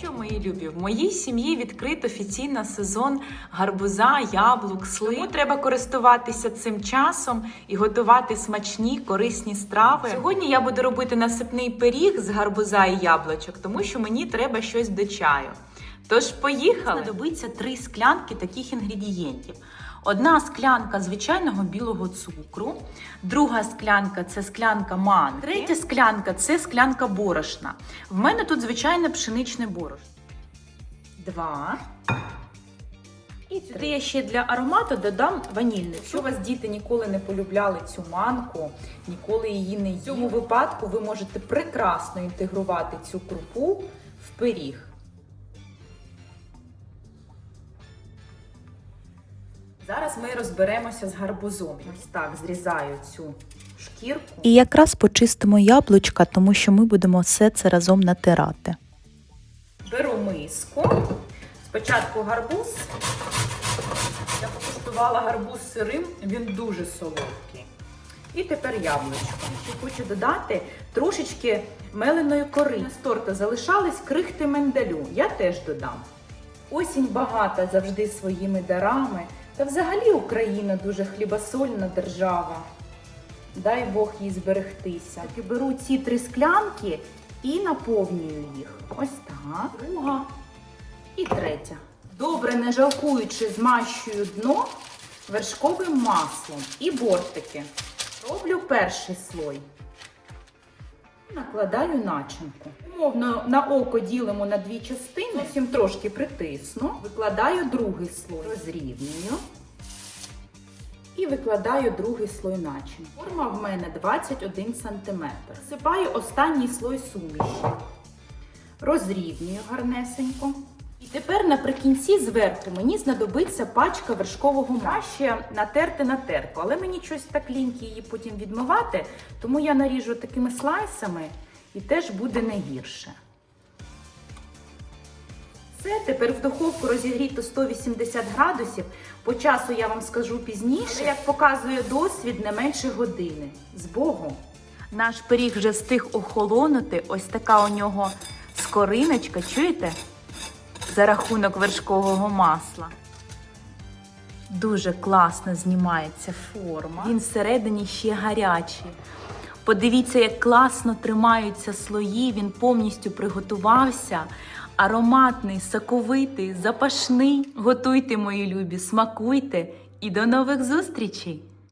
що, мої любі, в моїй сім'ї відкрит офіційно сезон гарбуза, яблук, слив. Тому треба користуватися цим часом і готувати смачні, корисні страви. Сьогодні я буду робити насипний пиріг з гарбуза і яблучок, тому що мені треба щось до чаю. Тож поїхали! Знадобиться три склянки таких інгредієнтів. Одна склянка звичайного білого цукру, друга склянка це склянка манки, третя склянка це склянка борошна. В мене тут звичайне пшеничне борошно. Два. І три я ще для аромату додам ванільний. Якщо у вас діти ніколи не полюбляли цю манку, ніколи її не їли, в цьому випадку ви можете прекрасно інтегрувати цю крупу в пиріг. Зараз ми розберемося з гарбузом. Ось так зрізаю цю шкірку. І якраз почистимо яблучка, тому що ми будемо все це разом натирати. Беру миску. Спочатку гарбуз. Я покуштувала гарбуз сирим, він дуже солодкий. І тепер яблучко. Ще хочу додати трошечки меленої кори. З торта залишались крихти миндалю. Я теж додам. Осінь багата завжди своїми дарами. Та взагалі Україна дуже хлібосольна держава. Дай Бог їй зберегтися. Так і беру ці три склянки і наповнюю їх. Ось так. Друга і третя. Добре, не жалкуючи, змащую дно вершковим маслом і бортики. Роблю перший слой. Накладаю начинку. Умовно на око ділимо на дві частини, зовсім трошки притисну. Викладаю другий слой, розрівнюю. І викладаю другий слой начинки. Форма в мене 21 см. Всипаю останній слой суміші. Розрівнюю гарнесенько. Тепер наприкінці зверху мені знадобиться пачка вершкового. Краще натерти на терку, але мені щось так ліньки її потім відмивати, тому я наріжу такими слайсами і теж буде не гірше. Це тепер в духовку розігріто 180 градусів. По часу я вам скажу пізніше. Як показує досвід, не менше години. З Богом. Наш пиріг вже встиг охолонути. Ось така у нього скориночка. Чуєте? За рахунок вершкового масла. Дуже класно знімається форма. Він всередині ще гарячий. Подивіться, як класно тримаються слої, він повністю приготувався. Ароматний, соковитий, запашний. Готуйте, мої любі, смакуйте і до нових зустрічей!